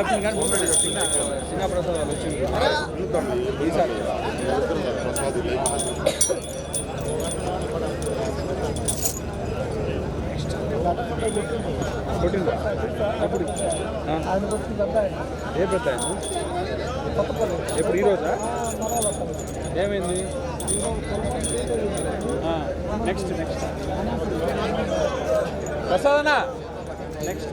తప్పింది కానీ చిన్న ప్రసాదాలు వచ్చింది చూద్దాం. ఈసారి కొట్టిందా? ఎప్పుడు ఏ ఎప్పుడు? ఈరోజా ఏమైంది? Next next ప్రసాదనా? Next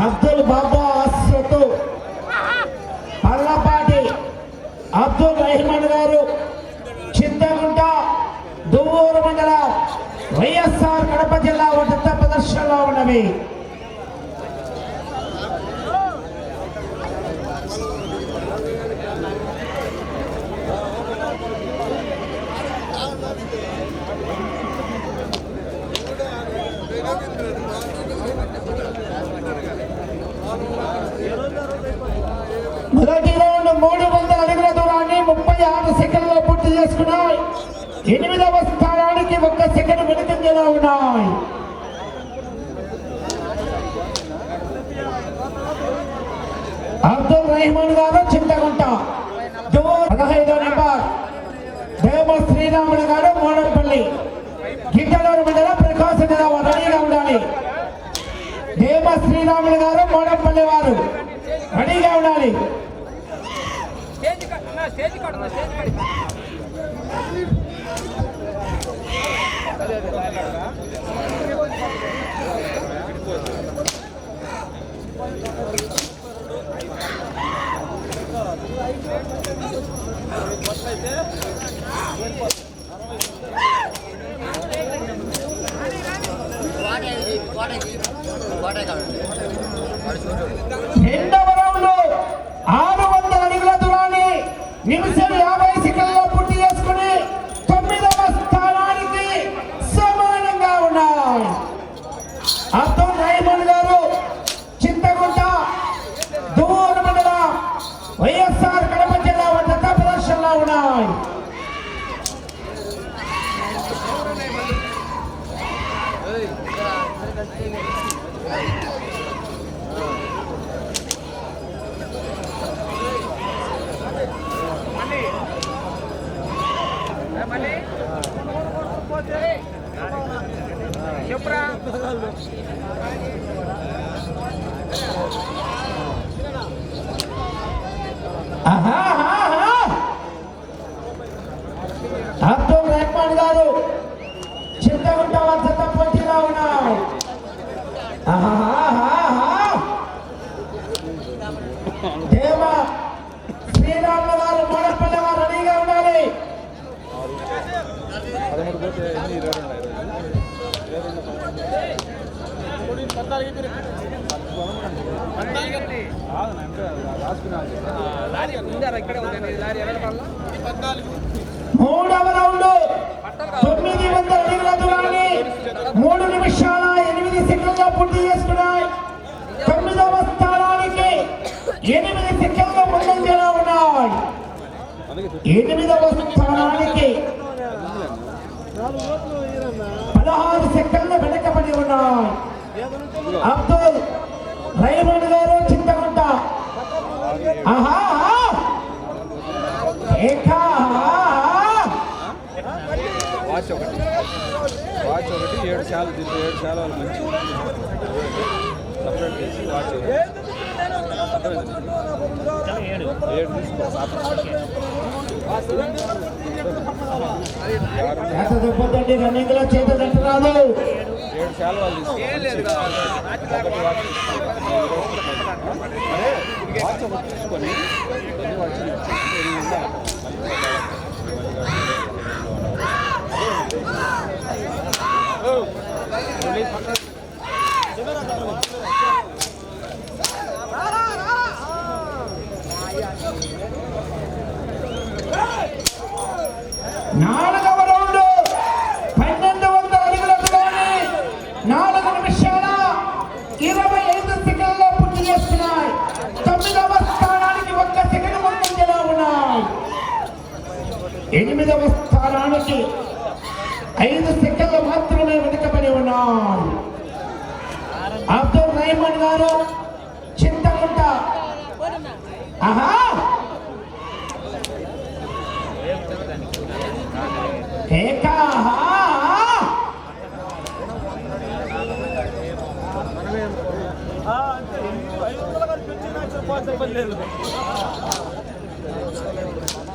Abdul Baba ఆశతో పల్లపాటి అబ్దుల్ రెహమాన్ గారు చింతగుంట దువ్వూరు మండలం వైఎస్ఆర్ కడప జిల్లా వంట ప్రదర్శనలో ఉన్నవి మొదటి రౌండ్ మూడు వందల అడుగుల దూరాన్ని ముప్పై ఆరు సెకండ్లో పూర్తి చేసుకున్నాయి ఎనిమిదవ స్థానానికి ఒక్క సంఖ్యలో ఉన్నాయి? అబ్దుల్ రహమాన్ గారు చింతగుంట పదహైదో నెంబర్. దేవ శ్రీరాముడు గారు మోడపల్లి గిట్టలూరు మండలం ప్రకాశం జిల్లా రెడీగా ఉండాలి. దేవ శ్రీరాములు గారు మోడపల్లి వారు రెడీగా ఉండాలి. మూడవ రౌండ్. తొమ్మిది వందల అడుగుల దూరాన్ని మూడు నిమిషాల ఎనిమిది సెకండ్ల పూర్తి చేసుకున్నాయి తొమ్మిదవ స్థానానికి ఎనిమిది సెకండ్ల ముందంజలో ఉన్నాయి. ఎనిమిదవ స్థానానికి పదహారు సెకండ్ల వెనకబడి ఉన్నాయి. అబ్దుల్ రైమన్ గారు వాచ్ ఒకటి. వాచ్ ఒకటి ఏడు శాలు దీంట్లో ఏడు శాలు వాళ్ళు మంచి. సపరేట్ చేసి వాచ్ ఏడు తీసుకోవాలి రన్నింగ్లో రాదు ఏడు శాలువాలు తీసుకో ఒకటి వాచ్ అరే వాచ్ ఒకటి తీసుకొని కొన్ని స్థానానికి ఐదు సెకండ్లు మాత్రమే వెనుకబడి ఉన్నాం. అబ్దుల్ రహమాన్ గారు చింతకుంట. ఆహా! ఏకా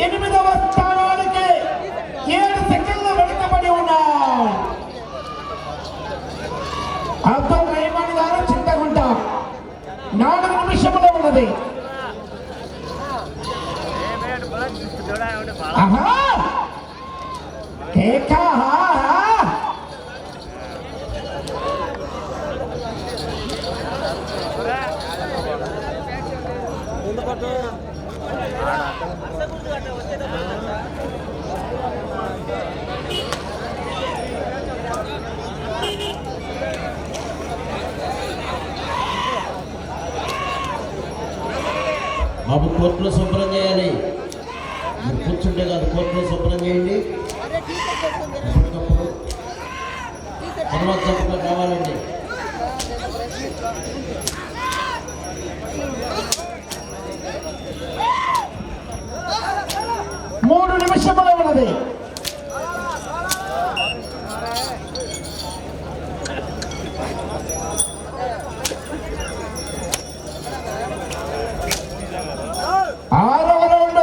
ఎనిమిదవ స్థానానికి ఏడు సెకండ్లు వెనుకబడి ఉన్నాయి అబ్దుల్ రెహమాన్ గారు చింతకుంట. నాలుగు నిమిషంలో ఉన్నది. ఆహా! ఏకా బాబు కోర్టులో శుభ్రం చేయాలి. మీరు కూర్చుంటే కాదు కోర్టులో శుభ్రం చేయండి. ఎప్పటికప్పుడు తర్వాత చప్పుగా కావాలండి. మూడు నిమిషములో ఉన్నది. ఆరవ రౌండ్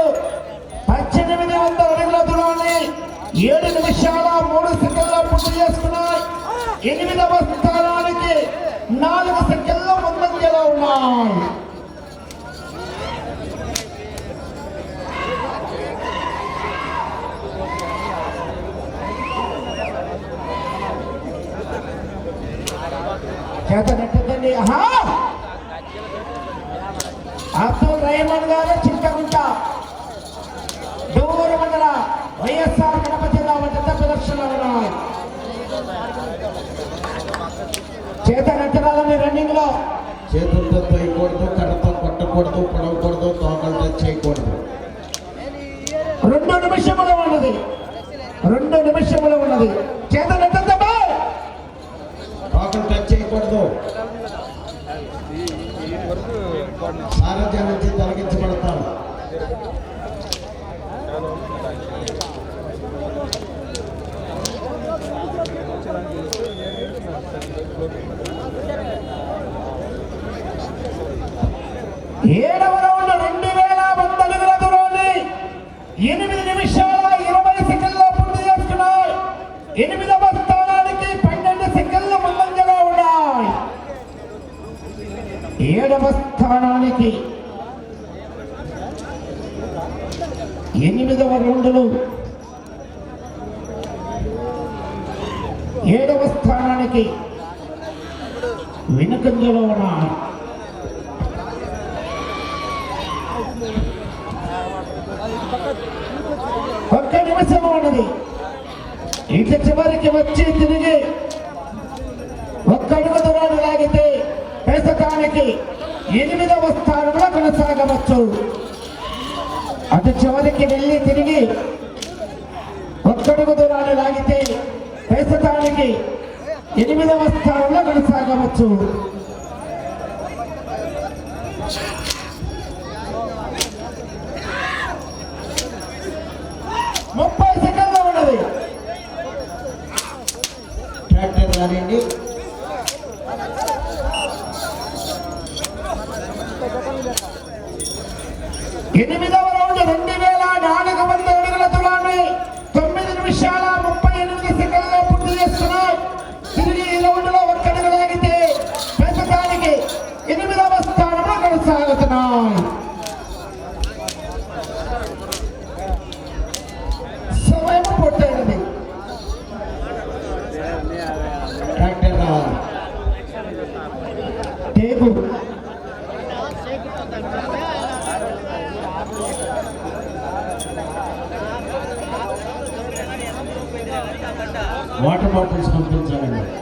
పద్దెనిమిది వందల అడుగుల దూరాన్ని ఏడు నిమిషాల మూడు సెకండ్ల పూర్తి చేసుకున్నాయి ఎనిమిదవ స్థానానికి నాలుగు సెకండ్ల ముందంజలో ఉన్నాయి చేత నెట్టదండి ఆహా! అబ్దుల్ రహమాన్ గారు చింతకుంట దూర మండల వైఎస్ఆర్ కడప జిల్లా వద్ద ప్రదర్శనలో ఉన్నాయి చేత నెట్టరాలని రన్నింగ్లో చేతులతో తోయకూడదు కడతో కొట్టకూడదు పొడవకూడదు తోకలతో చేయకూడదు. రెండు నిమిషములు ఉన్నది. రెండు నిమిషములు ఉన్నది చేత నెట్టద్దమ్మా తోకలు టచ్ చేయకూడదు ఈ వరకు రికార్డు సారథ్యం నుంచి తొలగించబడతారు ఏడవ రౌండ్ రెండు వేల వంద అడుగుల దూరాన్ని ఎనిమిది నిమిషాల ఇరవై సెకండ్ల పూర్తి చేసుకున్నాయి ఎనిమిదవ స్థానానికి పన్నెండు సెకండ్లు ముందంజగా ఉన్నాయి. ఏడవ స్థానానికి ఎనిమిదవ రౌండ్లు. ఏడవ స్థానానికి వెనుకంజలో ఉన్నాయి. ఒక్క నిమిషం ఉన్నది. ఇక చివరికి వచ్చి తిరిగి ఒక్క అడుగు దూరాన్ని లాగితే ప్రస్తుతానికి ఎనిమిదవ స్థానంలో కొనసాగవచ్చు. అటు చివరికి వెళ్ళి తిరిగి ఒక్కడుగు దూరాన్ని లాగితే ప్రస్తుతానికి ఎనిమిదవ స్థానంలో కొనసాగవచ్చు ముప్పై సెకండ్లు ఉన్నది ట్రాక్టర్ ఎనిమిదవ రౌండ్ రెండు వేల నాలుగు వందల అడుగుల దూరాన్ని తొమ్మిది నిమిషాల వాటర్ బాటిల్స్ పంపించాలండి కోర్టులో